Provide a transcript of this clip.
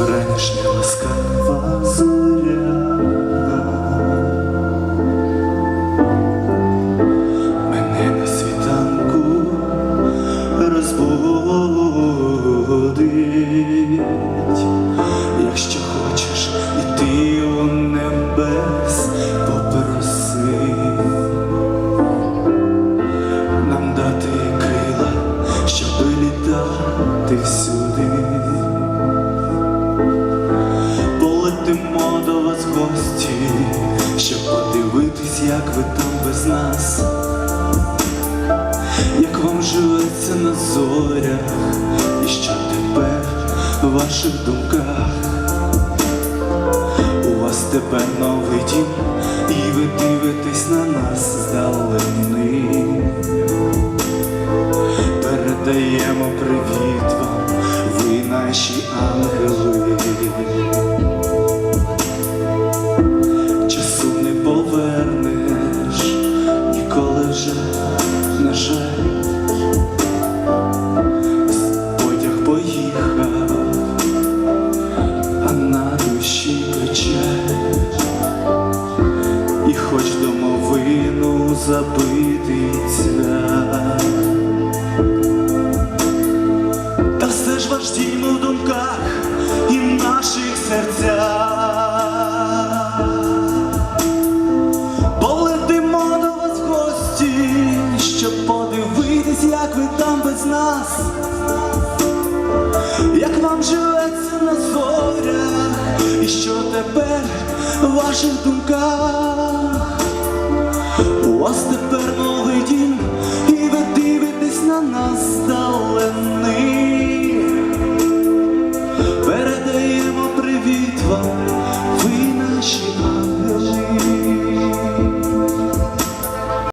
вранішня ласкава зоря. Мене на світанку розбудить, якщо хочеш іти у небес, попроси нам дати крила, щоб літати всюди. Як на зорях, і що тепер в ваших думках. У вас тепер новий дім, і ви дивитесь на нас здалени. Передаємо привіт вам, ви наші ангели. Душі печаль. І хоч домовину забитий цвят. Та все ж ваш дім у думках і в наших серцях. Полетимо до вас в гості, щоб подивитись, як ви там без нас, як вам живеться тепер в ваших думках. У вас тепер новий дім, і ви дивитесь на нас здалени.